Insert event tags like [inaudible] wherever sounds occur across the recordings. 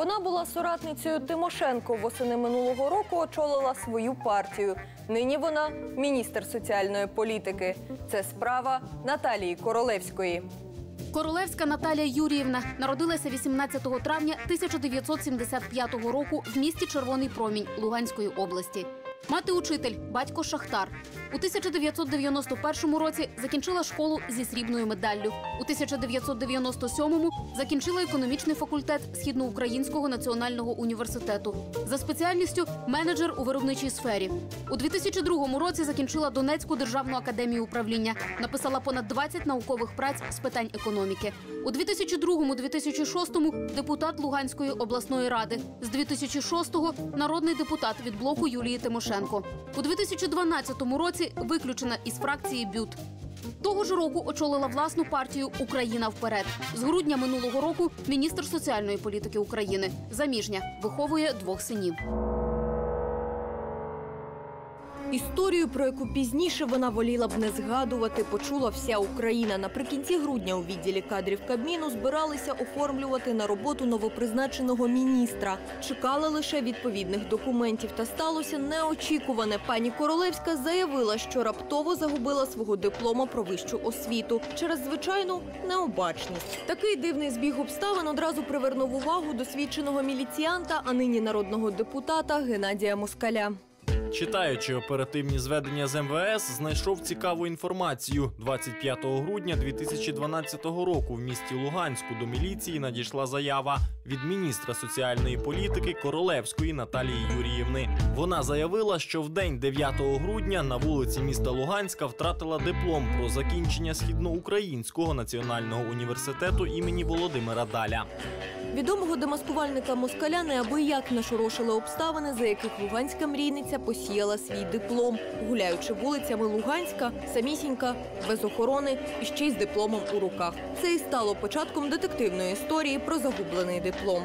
Вона була соратницею Тимошенко. Восени минулого року очолила свою партію. Нині вона міністр соціальної політики. Це справа Наталії Королевської. Королевська Наталія Юріївна народилася 18 травня 1975 року в місті Червоний Промінь Луганської області. Мати учитель, батько шахтар. У 1991 році закінчила школу зі срібною медаллю. У 1997-му закінчила економічний факультет Східноукраїнського національного університету за спеціальністю менеджер у виробничій сфері. У 2002 році закінчила Донецьку державну академію управління. Написала понад 20 наукових праць з питань економіки. У 2002-2006 депутат Луганської обласної ради. З 2006-го народний депутат від блоку Юлії Тимошенко. У 2012 році виключена із фракції БЮТ. Того ж року очолила власну партію Україна вперед. З грудня минулого року міністр соціальної політики України. Заміжня виховує двох синів. Історію, про яку пізніше вона воліла б не згадувати, почула вся Україна. Наприкінці грудня у відділі кадрів Кабміну збиралися оформлювати на роботу новопризначеного міністра. Чекали лише відповідних документів. Та сталося неочікуване. Пані Королевська заявила, що раптово загубила свого диплома про вищу освіту через звичайну необачність. Такий дивний збіг обставин одразу привернув увагу досвідченого міліціянта, а нині народного депутата Геннадія Москаля. Читаючи оперативні зведення з МВС, знайшов цікаву інформацію. 25 грудня 2012 року в місті Луганську до міліції надійшла заява від міністра соціальної політики Королевської Наталії Юріївни. Вона заявила, що в день 9 грудня на вулиці міста Луганська втратила диплом про закінчення східноукраїнського національного університету імені Володимира Даля. Відомого демаскувальника москаля неабияк нашорошили обставини, за яких луганська мрійниця посіяла свій диплом, гуляючи вулицями Луганська, самісінька, без охорони і ще й з дипломом у руках. Це і стало початком детективної історії про загублений диплом.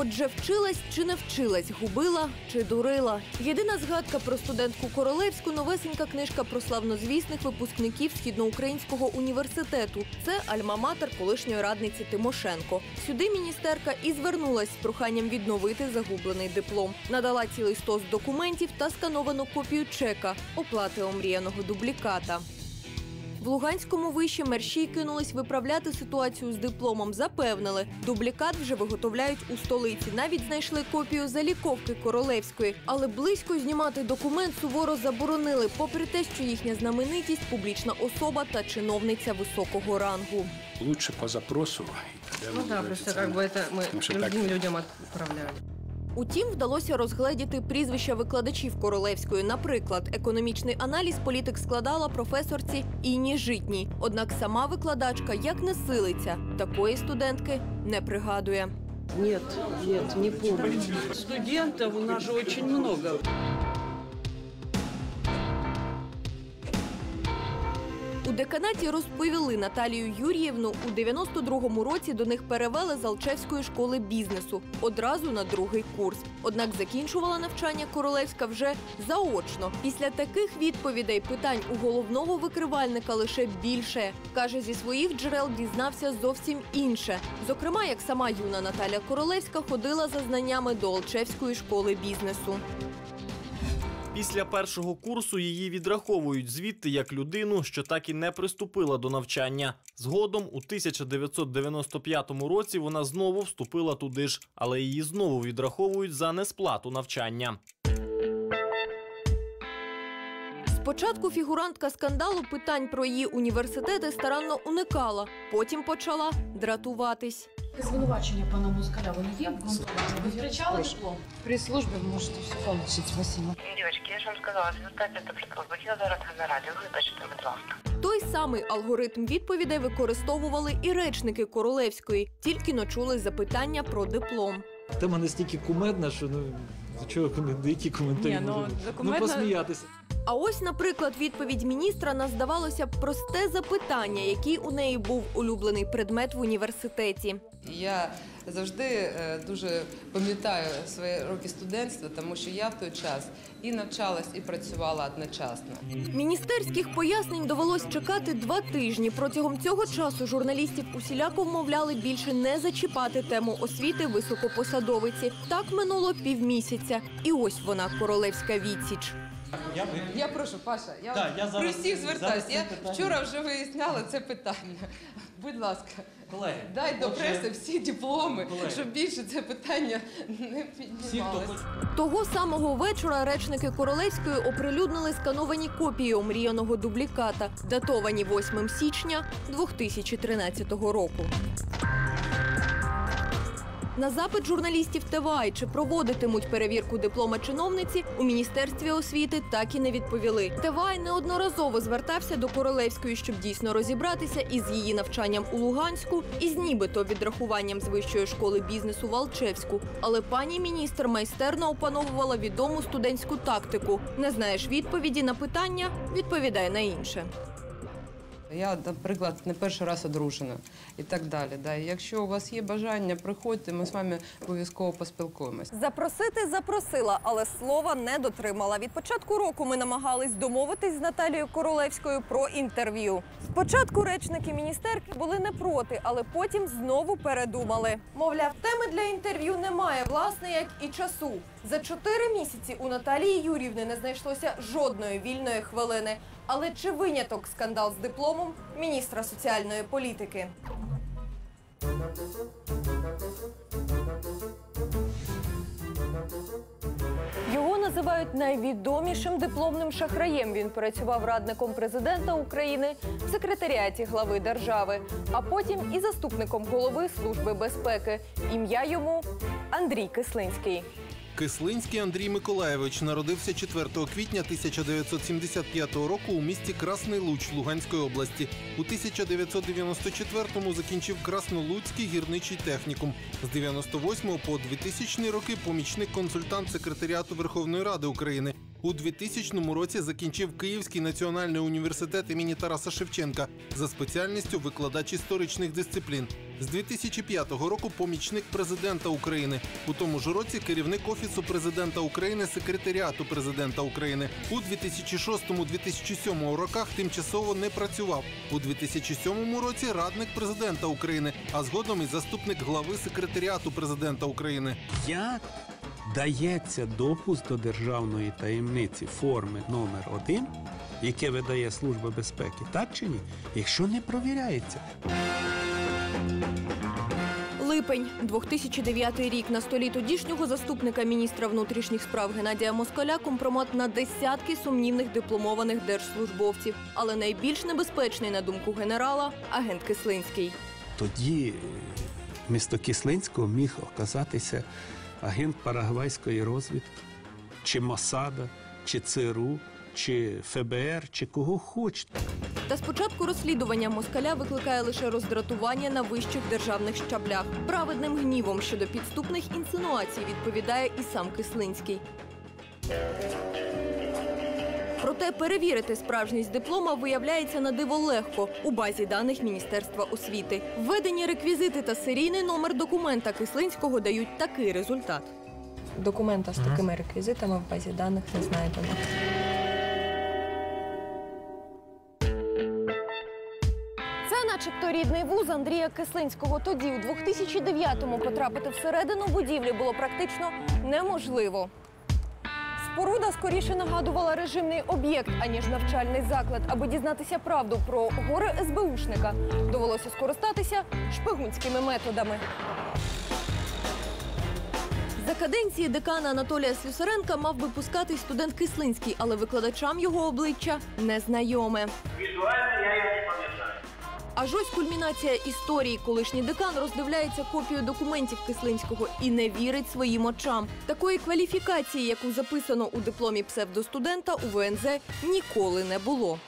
Отже, вчилась чи не вчилась, губила чи дурила. Єдина згадка про студентку Королевську новесенька книжка про славнозвісних випускників Східноукраїнського університету. Це альма-матер колишньої радниці Тимошенко. Сюди міністерка і звернулась з проханням відновити загублений диплом. Надала цілий стос документів та скановану копію чека оплати омріяного дубліката. В Луганському виші мерщій кинулись виправляти ситуацію з дипломом. Запевнили, дублікат вже виготовляють у столиці. Навіть знайшли копію заліковки королевської, але близько знімати документ суворо заборонили, попри те, що їхня знаменитість публічна особа та чиновниця високого рангу. Лучше по запросу. Ну да, просто как бы это мы Потому что другим так- людям отправляли. Утім, вдалося розгледіти прізвища викладачів королевської. Наприклад, економічний аналіз політик складала професорці Інні Житній. Однак сама викладачка як не силиться, такої студентки не пригадує. Нет, нет, не помню. Студентов у нас же очень. Деканаті розповіли Наталію Юріївну. У 92-му році до них перевели з Алчевської школи бізнесу одразу на другий курс. Однак закінчувала навчання Королевська вже заочно. Після таких відповідей питань у головного викривальника лише більше. Каже, зі своїх джерел дізнався зовсім інше. Зокрема, як сама юна Наталя Королевська ходила за знаннями до Алчевської школи бізнесу. Після першого курсу її відраховують звідти як людину, що так і не приступила до навчання. Згодом, у 1995 році, вона знову вступила туди ж, але її знову відраховують за несплату навчання. Спочатку фігурантка скандалу питань про її університети старанно уникала, потім почала дратуватись. Звинувачення пана Москаля, вони є обґрунтовані? Ви втрачали диплом? При службе можете все получить, спасибо. Дівчатки, я ж вам сказала, звертайтеся до прислужби. Я зараз на нараді, вибачте, будь ласка. Той самий алгоритм відповідей використовували і речники Королевської, тільки но чули запитання про диплом. Тема настільки кумедна, що ну до чого які коментарі Ні, ну, можуть ну посміятися. А ось, наприклад, відповідь міністра на здавалося б просте запитання, який у неї був улюблений предмет в університеті. Я завжди е, дуже пам'ятаю свої роки студентства, тому що я в той час і навчалась, і працювала одночасно. Міністерських пояснень довелось чекати два тижні. Протягом цього часу журналістів усіляко вмовляли більше не зачіпати тему освіти високопосадовиці. Так минуло півмісяця. І ось вона королевська відсіч. Я прошу, Паша, я, Так, я при зараз- всіх звертаюсь. зараз це Я питання. вчора вже виясняла це питання. Будь ласка, Колеги, дай до отже, преси всі дипломи, Колеги. щоб більше це питання не Всі, хто піднімалося. хоче Того самого вечора речники Королевської оприлюднили скановані копії омріяного дубліката, датовані 8 січня 2013 року. На запит журналістів ТВАЙ, чи проводитимуть перевірку диплома чиновниці, у міністерстві освіти так і не відповіли. ТВАЙ неодноразово звертався до Королевської, щоб дійсно розібратися із її навчанням у Луганську і з нібито відрахуванням з вищої школи бізнесу в Алчевську. Але пані міністр майстерно опановувала відому студентську тактику. Не знаєш відповіді на питання, відповідай на інше. Я, наприклад, не перший раз одружена і так далі. Да. І Якщо у вас є бажання, приходьте, ми з вами обов'язково поспілкуємось. Запросити запросила, але слова не дотримала. Від початку року ми намагались домовитись з Наталією Королевською про інтерв'ю. Спочатку речники міністерки були не проти, але потім знову передумали. Мовляв, теми для інтерв'ю немає, власне, як і часу. За чотири місяці у Наталії Юрівни не знайшлося жодної вільної хвилини. Але чи виняток скандал з дипломом міністра соціальної політики? Його називають найвідомішим дипломним шахраєм. Він працював радником президента України в секретаріаті глави держави, а потім і заступником голови служби безпеки. Ім'я йому Андрій Кислинський. Кислинський Андрій Миколаєвич народився 4 квітня 1975 року у місті Красний Луч Луганської області. У 1994-му закінчив Краснолуцький гірничий технікум. З 98 по 2000 роки помічник консультант секретаріату Верховної Ради України. У 2000 році закінчив Київський національний університет імені Тараса Шевченка за спеціальністю викладач історичних дисциплін. З 2005 року помічник президента України. У тому ж році керівник офісу президента України, секретаріату президента України. У 2006-2007 роках тимчасово не працював. У 2007 році радник президента України, а згодом і заступник глави секретаріату президента України. Як дається допуск до державної таємниці форми номер 1 яке видає Служба безпеки, так чи ні? Якщо не провіряється. Липень 2009 рік на столі тодішнього заступника міністра внутрішніх справ Геннадія Москаля компромат на десятки сумнівних дипломованих держслужбовців. Але найбільш небезпечний, на думку генерала, агент Кислинський. Тоді місто Кислинського міг оказатися агент парагвайської розвідки, чи Масада, чи ЦРУ, чи ФБР, чи кого хочете. Та спочатку розслідування москаля викликає лише роздратування на вищих державних щаблях. Праведним гнівом щодо підступних інсинуацій відповідає і сам Кислинський. Проте перевірити справжність диплома виявляється на диво легко у базі даних Міністерства освіти. Введені реквізити та серійний номер документа Кислинського дають такий результат. Документа з такими реквізитами в базі даних не знайдено. Начебто, рідний вуз Андрія Кислинського. Тоді, у 2009-му, потрапити всередину будівлі було практично неможливо. Споруда скоріше нагадувала режимний об'єкт, аніж навчальний заклад. Аби дізнатися правду про гори СБУшника, довелося скористатися шпигунськими методами. За каденції декана Анатолія Слюсаренка мав би випускати студент Кислинський, але викладачам його обличчя незнайоме. Візуально я. Аж ось кульмінація історії. Колишній декан роздивляється копію документів Кислинського і не вірить своїм очам. Такої кваліфікації, яку записано у дипломі псевдостудента, у ВНЗ ніколи не було.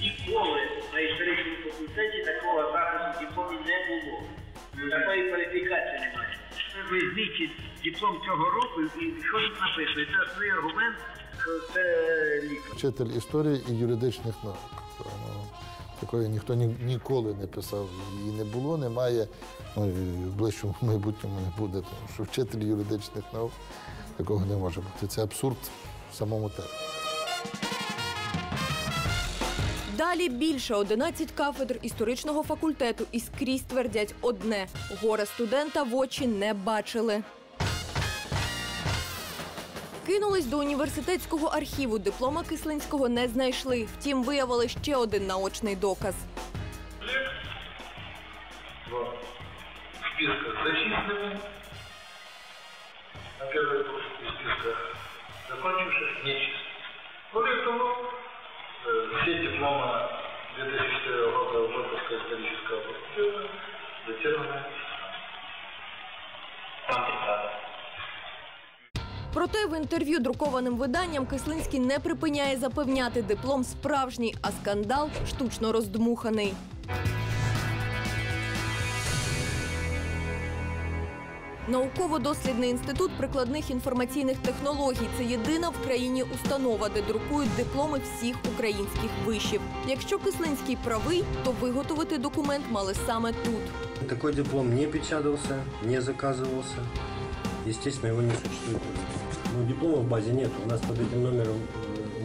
Ніколи на історичному факультеті такого запису в дипломі не було. Такої кваліфікації немає. Ви візьміть диплом цього року і що тут написано. І Це основний аргумент що це лікар. Вчитель історії і юридичних наук. Такої ніхто ні, ніколи не писав. Її не було, немає. Ну, і в ближчому [laughs] майбутньому не буде, тому що вчитель юридичних наук такого не може бути. Це абсурд в самому тебе. Далі більше 11 кафедр історичного факультету і скрізь твердять одне: горе студента в очі не бачили. Кинулись до університетського архіву. Диплома Кислинського не знайшли. Втім, виявили ще один наочний доказ. В списках зачислены. На первой строчке списка закончивших нечист. Более того, э, все дипломы 2004 года выпуска исторического факультета датированы Проте в інтерв'ю друкованим виданням Кислинський не припиняє запевняти диплом справжній, а скандал штучно роздмуханий. Науково-дослідний інститут прикладних інформаційних технологій це єдина в країні установа, де друкують дипломи всіх українських вишів. Якщо Кислинський правий, то виготовити документ мали саме тут. Такой диплом не печатался, не заказывался. Естественно, его не существует. Диплома в базе нет. У нас под этим номером,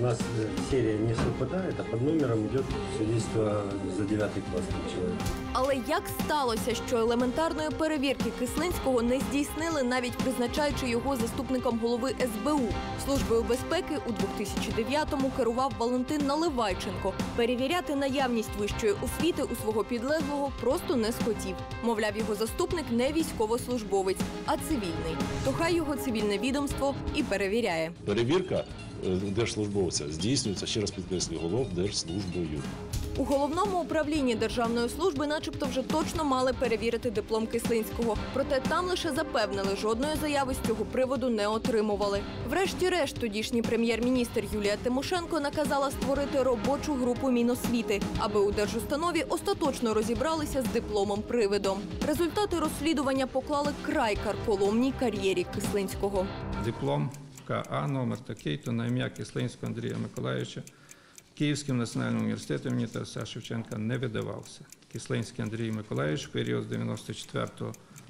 у нас э, серия не совпадает, а под номером идет свидетельство за 9 класс человека. Але як сталося, що елементарної перевірки Кислинського не здійснили, навіть призначаючи його заступником голови СБУ? Службою безпеки у 2009-му керував Валентин Наливайченко. Перевіряти наявність вищої освіти у свого підлеглого просто не схотів. Мовляв, його заступник не військовослужбовець, а цивільний. То хай його цивільне відомство і перевіряє. Перевірка держслужбовця здійснюється, ще раз підкреслюю, головдержслужбою. У головному управлінні державної служби, начебто, вже точно мали перевірити диплом Кислинського. Проте там лише запевнили, жодної заяви з цього приводу не отримували. Врешті-решт, тодішній прем'єр-міністр Юлія Тимошенко наказала створити робочу групу Міносвіти, аби у держустанові остаточно розібралися з дипломом привидом. Результати розслідування поклали край карколомній кар'єрі Кислинського. Диплом КА номер такий-то на ім'я Кислинського Андрія Миколаївича Київським національним університетом імені Тараса Шевченка не видавався. Кислинський Андрій Миколаївич в період з 94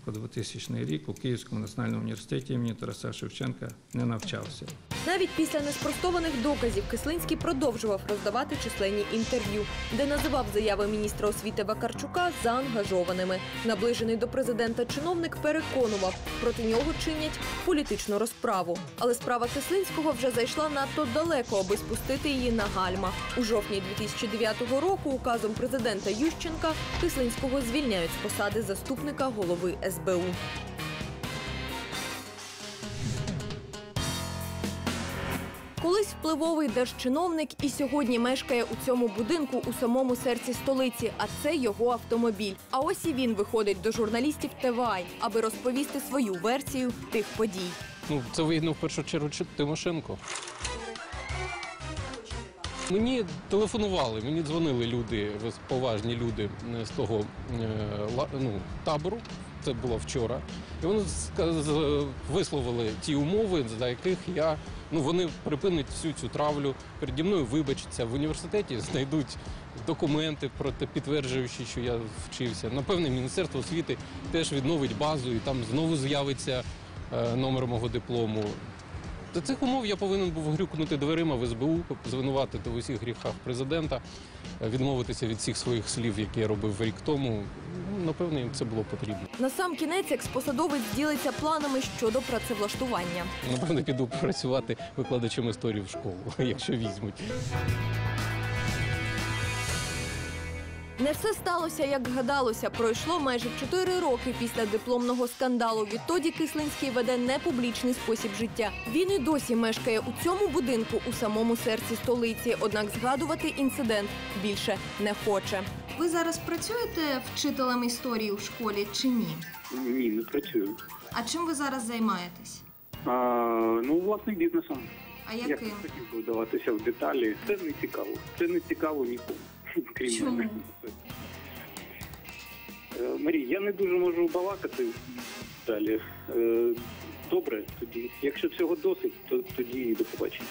по 2000 рік у Київському національному університеті імені Тараса Шевченка не навчався. Навіть після неспростованих доказів Кислинський продовжував роздавати численні інтерв'ю, де називав заяви міністра освіти Вакарчука заангажованими. Наближений до президента чиновник переконував, проти нього чинять політичну розправу. Але справа Кислинського вже зайшла надто далеко, аби спустити її на гальма. У жовтні 2009 року указом президента Ющенка Кислинського звільняють з посади заступника голови СБУ. Колись впливовий держчиновник і сьогодні мешкає у цьому будинку у самому серці столиці, а це його автомобіль. А ось і він виходить до журналістів ТВАЙ, аби розповісти свою версію тих подій. Ну, це вигідно в першу чергу Тимошенко. Мені телефонували, мені дзвонили люди, поважні люди е, з того е, ну, табору. Це було вчора. І вони висловили ті умови, за яких я ну вони припинять всю цю травлю. Переді мною вибачаться в університеті, знайдуть документи про те, підтверджуючи, що я вчився. Напевне, міністерство освіти теж відновить базу, і там знову з'явиться е, номер мого диплому. До цих умов я повинен був грюкнути дверима в СБУ, звинуватити в усіх гріхах президента, е, відмовитися від всіх своїх слів, які я робив рік тому. Ну, Напевно, їм це було потрібно. На сам кінець експосадовець ділиться планами щодо працевлаштування. Напевно, піду працювати викладачем історії в школу, [laughs] якщо візьмуть. Не все сталося, як гадалося. Пройшло майже 4 роки після дипломного скандалу. Відтоді Кислинський веде непублічний спосіб життя. Він і досі мешкає у цьому будинку у самому серці столиці. Однак згадувати інцидент більше не хоче. Ви зараз працюєте вчителем історії у школі чи ні? Ні, не працюю. А чим ви зараз займаєтесь? А, ну, власним бізнесом. А Я б не хотів би вдаватися в деталі. Це не цікаво. Це не цікаво нікому, крім мене. Марій, я не дуже можу балакати далі. Е, Добре, тоді. Якщо цього досить, то тоді до побачення.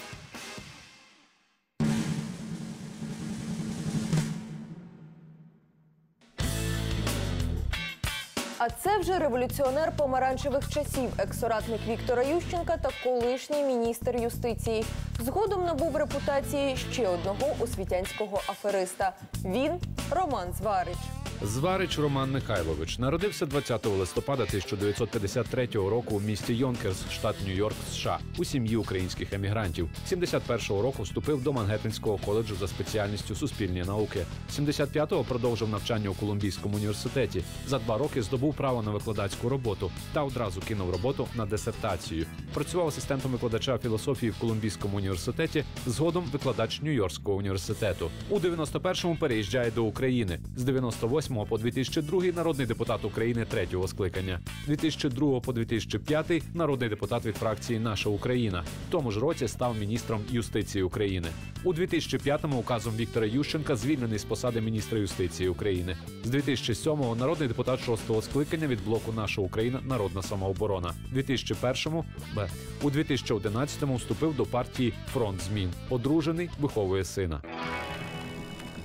А це вже революціонер помаранчевих часів, екс-соратник Віктора Ющенка та колишній міністр юстиції. Згодом набув репутації ще одного освітянського афериста. Він Роман Зварич. Зварич Роман Михайлович народився 20 листопада 1953 року у місті Йонкерс, штат Нью-Йорк, США, у сім'ї українських емігрантів. 71-го року вступив до Мангеттенського коледжу за спеціальністю суспільні науки. 75-го продовжив навчання у Колумбійському університеті. За два роки здобув право на викладацьку роботу та одразу кинув роботу на дисертацію. Працював асистентом викладача філософії в Колумбійському університеті. Згодом викладач Нью-Йоркського університету. У 91-му переїжджає до України. З 98 по 2002 народний депутат України третього скликання. 2002 по 2005 народний депутат від фракції Наша Україна. В тому ж році став міністром юстиції України. У 2005-му указом Віктора Ющенка звільнений з посади міністра юстиції України. З 2007-го народний депутат шостого скликання від блоку Наша Україна Народна самооборона. 2001-му Б. У 2011-му вступив до партії Фронт змін. Одружений, виховує сина.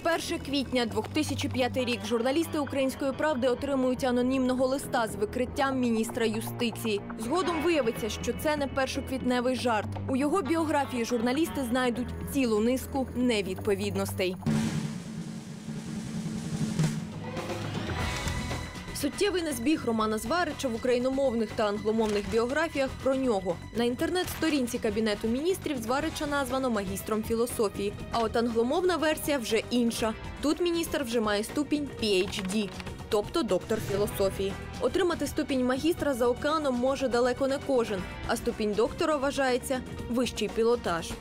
1 квітня 2005 рік журналісти української правди отримують анонімного листа з викриттям міністра юстиції. Згодом виявиться, що це не першоквітневий жарт. У його біографії журналісти знайдуть цілу низку невідповідностей. Суттєвий незбіг Романа Зварича в україномовних та англомовних біографіях про нього. На інтернет-сторінці Кабінету міністрів Зварича названо магістром філософії. А от англомовна версія вже інша. Тут міністр вже має ступінь PhD, тобто доктор філософії. Отримати ступінь магістра за океаном може далеко не кожен, а ступінь доктора вважається вищий пілотаж.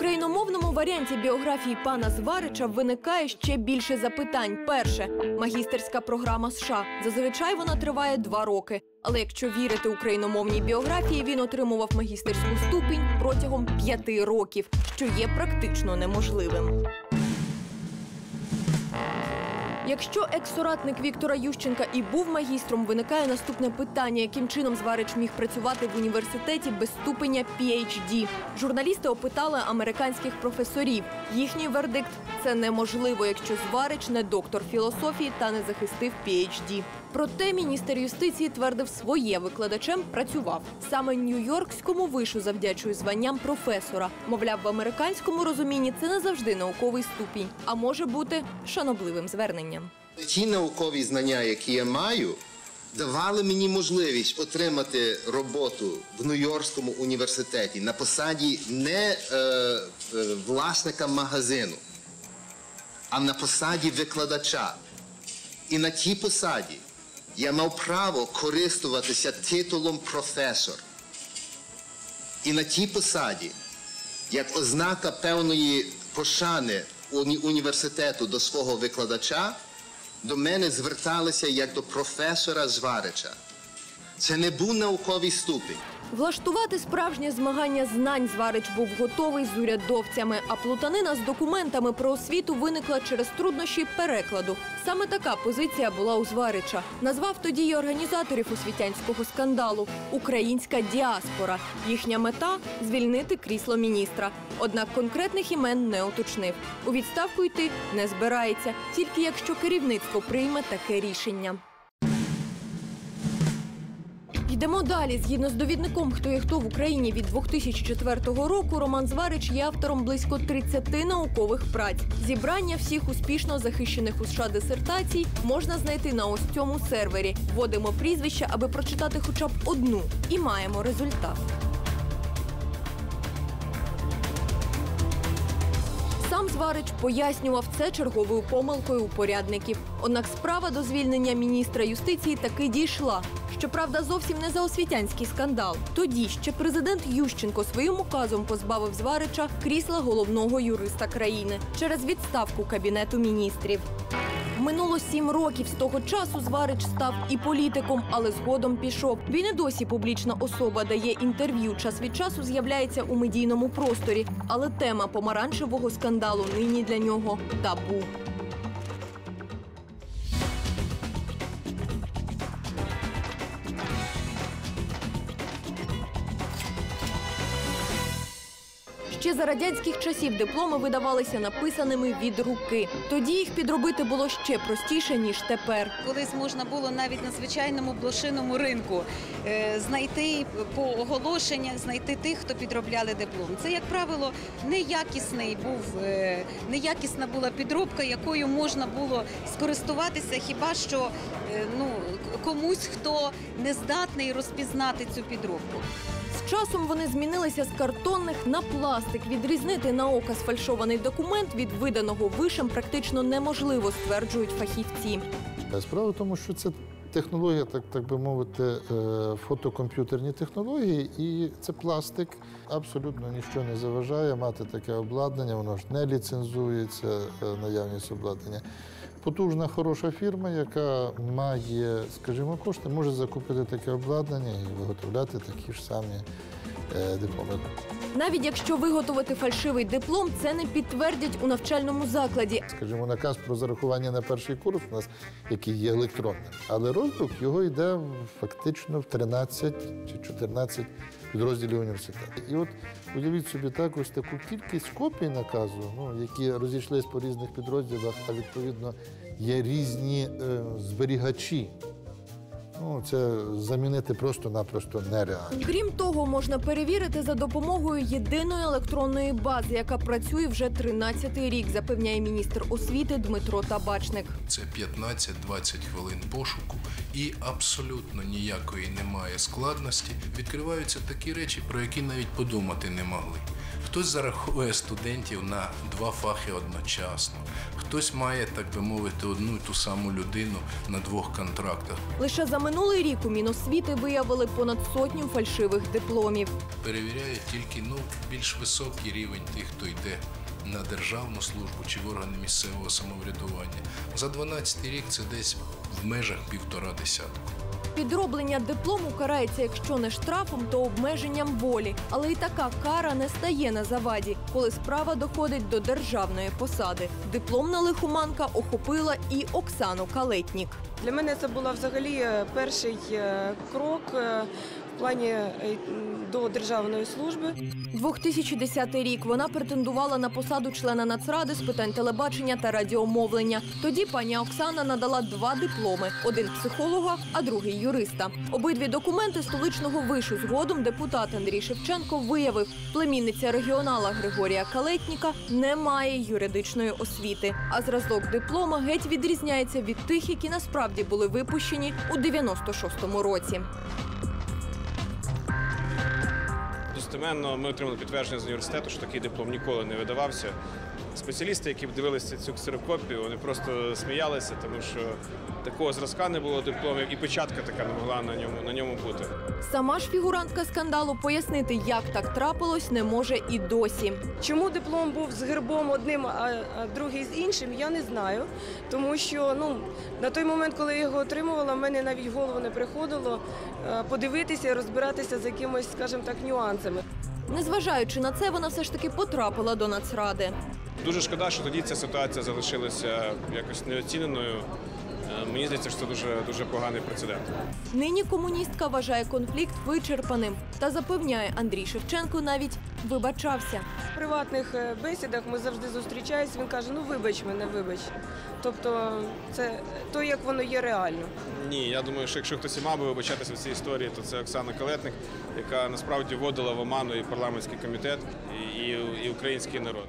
Україномовному варіанті біографії пана Зварича виникає ще більше запитань. Перше магістерська програма США. Зазвичай вона триває два роки. Але якщо вірити україномовній біографії, він отримував магістерську ступінь протягом п'яти років, що є практично неможливим. Якщо екс-соратник Віктора Ющенка і був магістром, виникає наступне питання: яким чином Зварич міг працювати в університеті без ступеня PhD? Журналісти опитали американських професорів. Їхній вердикт це неможливо, якщо Зварич не доктор філософії та не захистив PhD. Проте міністр юстиції твердив своє викладачем працював. Саме Нью-Йоркському вишу завдячує званням професора. Мовляв, в американському розумінні це не завжди науковий ступінь, а може бути шанобливим зверненням. Ті наукові знання, які я маю, давали мені можливість отримати роботу в Нью-Йоркському університеті на посаді не е, е, власника магазину, а на посаді викладача. І на тій посаді я мав право користуватися титулом професор. І на тій посаді, як ознака певної пошани уні- університету до свого викладача, до мене зверталися як до професора Зварича. Це не був науковий ступінь. Влаштувати справжнє змагання знань Зварич був готовий з урядовцями, а плутанина з документами про освіту виникла через труднощі перекладу. Саме така позиція була у Зварича. Назвав тоді й організаторів освітянського скандалу Українська діаспора. Їхня мета звільнити крісло міністра. Однак конкретних імен не уточнив. У відставку йти не збирається, тільки якщо керівництво прийме таке рішення. Йдемо далі. Згідно з довідником «Хто є хто в Україні» від 2004 року, Роман Зварич є автором близько 30 наукових праць. Зібрання всіх успішно захищених у США дисертацій можна знайти на ось цьому сервері. Вводимо прізвище, аби прочитати хоча б одну, і маємо результат. Сам Зварич пояснював це черговою помилкою упорядників. Однак справа до звільнення міністра юстиції таки дійшла. Щоправда, зовсім не за освітянський скандал. Тоді ще президент Ющенко своїм указом позбавив Зварича крісла головного юриста країни через відставку кабінету міністрів. Минуло сім років з того часу Зварич став і політиком, але згодом пішов. Він і досі публічна особа дає інтерв'ю. Час від часу з'являється у медійному просторі. Але тема помаранчевого скандалу нині для нього табу. За радянських часів дипломи видавалися написаними від руки. Тоді їх підробити було ще простіше ніж тепер. Колись можна було навіть на звичайному блошиному ринку е, знайти по оголошеннях, знайти тих, хто підробляли диплом. Це, як правило, неякісний був, е, неякісна була підробка, якою можна було скористуватися, хіба що е, ну, комусь, хто не здатний розпізнати цю підробку. Часом вони змінилися з картонних на пластик. Відрізнити на око сфальшований документ від виданого вишем практично неможливо, стверджують фахівці. Е, Справа в тому, що це технологія, так, так би мовити, е, фотокомп'ютерні технології, і це пластик. Абсолютно нічого не заважає мати таке обладнання, воно ж не ліцензується, е, наявність обладнання. Потужна, хороша фірма, яка має, скажімо, кошти, може закупити таке обладнання і виготовляти такі ж самі е, дипломи. Навіть якщо виготовити фальшивий диплом, це не підтвердять у навчальному закладі. Скажімо, наказ про зарахування на перший курс у нас, який є електронним, але роздрук його йде фактично в 13 чи 14 підрозділів університету. І от уявіть собі також таку кількість копій наказу, ну, які розійшлись по різних підрозділах, а відповідно є різні е, зберігачі. Ну, це замінити просто-напросто нереально. Крім того, можна перевірити за допомогою єдиної електронної бази, яка працює вже 13-й рік, запевняє міністр освіти Дмитро Табачник. Це 15-20 хвилин пошуку, і абсолютно ніякої немає складності. Відкриваються такі речі, про які навіть подумати не могли. Хтось зарахує студентів на два фахи одночасно, хтось має, так би мовити, одну і ту саму людину на двох контрактах. Лише за минулий рік у Міносвіти виявили понад сотню фальшивих дипломів. Перевіряють тільки ну, більш високий рівень тих, хто йде на державну службу чи в органи місцевого самоврядування. За 12 рік це десь в межах півтора десятку. Підроблення диплому карається, якщо не штрафом, то обмеженням волі. Але і така кара не стає на заваді, коли справа доходить до державної посади. Дипломна лихоманка охопила і Оксану Калетнік. Для мене це був взагалі е, перший е, крок е, плані е, до державної служби. 2010 рік вона претендувала на посаду члена Нацради з питань телебачення та радіомовлення. Тоді пані Оксана надала два дипломи: один психолога, а другий юриста. Обидві документи столичного вишу згодом депутат Андрій Шевченко виявив, племінниця регіонала Григорія Калетніка не має юридичної освіти. А зразок диплома геть відрізняється від тих, які насправді були випущені у 96-му році. Достеменно ми отримали підтвердження з університету, що такий диплом ніколи не видавався. Спеціалісти, які б дивилися цю ксерокопію, вони просто сміялися, тому що такого зразка не було дипломів, і печатка така не могла на ньому на ньому бути. Сама ж фігурантка скандалу пояснити, як так трапилось, не може і досі. Чому диплом був з гербом одним, а, другий з іншим, я не знаю. Тому що ну, на той момент, коли я його отримувала, в мене навіть в голову не приходило е, подивитися і розбиратися з якимось, скажімо так, нюансами. Незважаючи на це, вона все ж таки потрапила до Нацради. Дуже шкода, що тоді ця ситуація залишилася якось неоціненою. Е, Мені здається, що це дуже дуже поганий прецедент. Нині комуністка вважає конфлікт вичерпаним та запевняє, Андрій Шевченко навіть вибачався. В приватних е, бесідах ми завжди зустрічаємося, він каже, ну вибач мене, вибач. Тобто це то, як воно є реально. Ні, я думаю, що якщо хтось і мав би вибачатися в цій історії, то це Оксана Калетник, яка насправді вводила в оману і парламентський комітет, і, і, і український народ.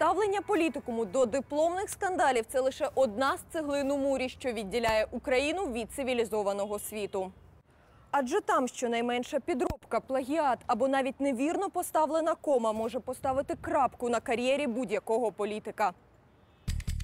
Ставлення політикуму до дипломних скандалів це лише одна з цеглин у мурі, що відділяє Україну від цивілізованого світу. Адже там щонайменша підробка, плагіат або навіть невірно поставлена кома може поставити крапку на кар'єрі будь-якого політика.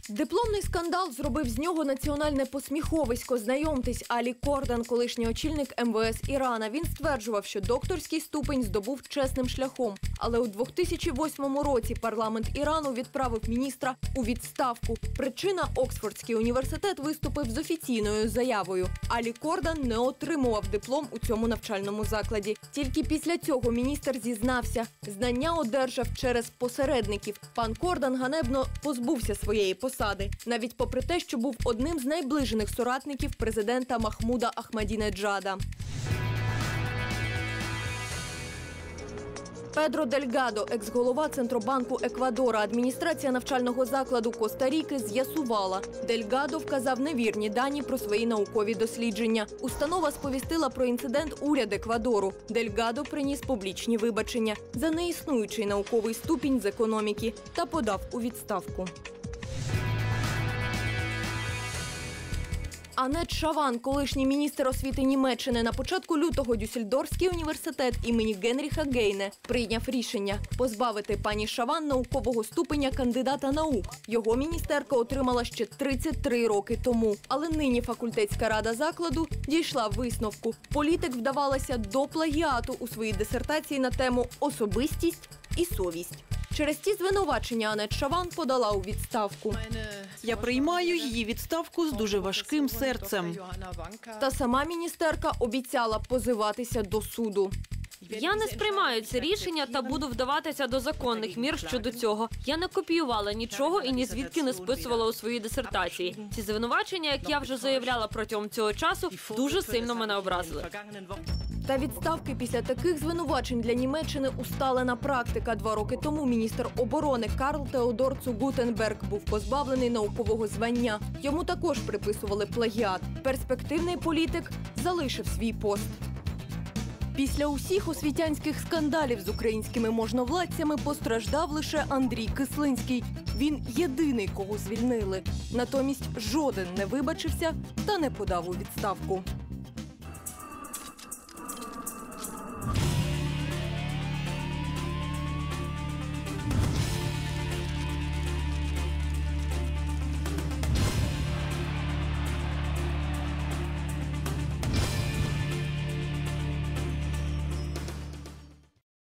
Дипломний скандал зробив з нього національне посміховисько. Знайомтесь, Алі Кордан, колишній очільник МВС Ірана. Він стверджував, що докторський ступень здобув чесним шляхом. Але у 2008 році парламент Ірану відправив міністра у відставку. Причина Оксфордський університет виступив з офіційною заявою. Алі Кордан не отримував диплом у цьому навчальному закладі. Тільки після цього міністр зізнався, знання одержав через посередників. Пан Кордан ганебно позбувся своєї посади, навіть попри те, що був одним з найближених соратників президента Махмуда Ахмадінеджада. Педро Дельгадо, екс-голова Центробанку Еквадора, адміністрація навчального закладу Коста-Ріки з'ясувала. Дельгадо вказав невірні дані про свої наукові дослідження. Установа сповістила про інцидент уряд Еквадору. Дельгадо приніс публічні вибачення за неіснуючий науковий ступінь з економіки та подав у відставку. Анет Шаван, колишній міністр освіти Німеччини, на початку лютого Дюссельдорфський університет імені Генріха Гейне прийняв рішення позбавити пані Шаван наукового ступеня кандидата наук. Його міністерка отримала ще 33 роки тому. Але нині факультетська рада закладу дійшла висновку. Політик вдавалася до плагіату у своїй дисертації на тему особистість і совість. Через ці звинувачення Анет Шаван подала у відставку. Я приймаю її відставку з дуже важким серцем. Та сама міністерка обіцяла позиватися до суду. Я не сприймаю це рішення та буду вдаватися до законних мір щодо цього. Я не копіювала нічого і ні звідки не списувала у своїй дисертації. Ці звинувачення, як я вже заявляла протягом цього часу, дуже сильно мене образили. Та відставки після таких звинувачень для Німеччини усталена практика. Два роки тому міністр оборони Карл Теодор Цугутенберг був позбавлений наукового звання. Йому також приписували плагіат. Перспективний політик залишив свій пост. Після усіх освітянських скандалів з українськими можновладцями постраждав лише Андрій Кислинський. Він єдиний, кого звільнили. Натомість жоден не вибачився та не подав у відставку.